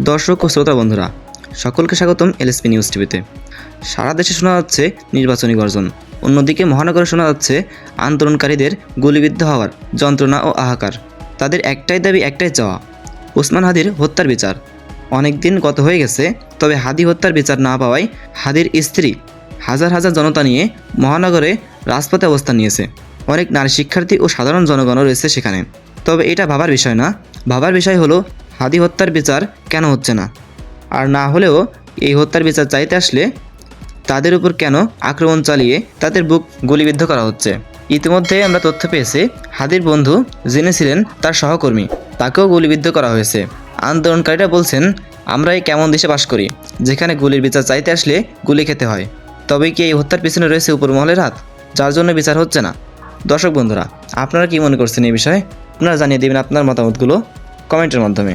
দর্শক ও শ্রোতা বন্ধুরা, সকলকে স্বাগতম এলএসপি নিউজ টিভিতে। সারা দেশে শোনা যাচ্ছে নির্বাচনী গর্জন। অন্যদিকে মহানগরে শোনা যাচ্ছে আন্দোলনকারীদের গুলিবিদ্ধ হওয়ার যন্ত্রণা ও আহাকার। তাদের একটাই দাবি, একটাই চাওয়া, ওসমান হাদির হত্যার বিচার। অনেক দিন গত হয়ে গেছে, তবে হাদি হত্যার বিচার না পাওয়ায় হাদির স্ত্রী হাজার হাজার জনতা নিয়ে মহানগরে রাজপথে অবস্থান নিয়েছে। অনেক নারী শিক্ষার্থী ও সাধারণ জনগণও রয়েছে সেখানে। তবে এটা ভাবার বিষয় না। ভাবার বিষয় হলো হাদি হত্যার বিচার কেন হচ্ছে না? আর না হলেও এই হত্যার বিচার চাইতে আসলে তাদের উপর কেন আক্রমণ চালিয়ে তাদের বুক গুলিবিদ্ধ করা হচ্ছে? ইতিমধ্যে আমরা তথ্য পেয়েছি, হাদির বন্ধু যিনি ছিলেন তার সহকর্মী, তাকেও গুলিবিদ্ধ করা হয়েছে। আন্দোলনকারীরা বলছেন, আমরা এই কেমন দেশে বাস করি, যেখানে গুলির বিচার চাইতে আসলে গুলি খেতে হয়। তবে কি এই হত্যার পিছনে রয়েছে উপরমহলের হাত? যার জন্য বিচার হচ্ছে না। দর্শক বন্ধুরা, আপনারা কি মনে করছেন এই বিষয়ে? আপনারা জানিয়ে দেবেন আপনার মতামতগুলো কমেন্টের মাধ্যমে।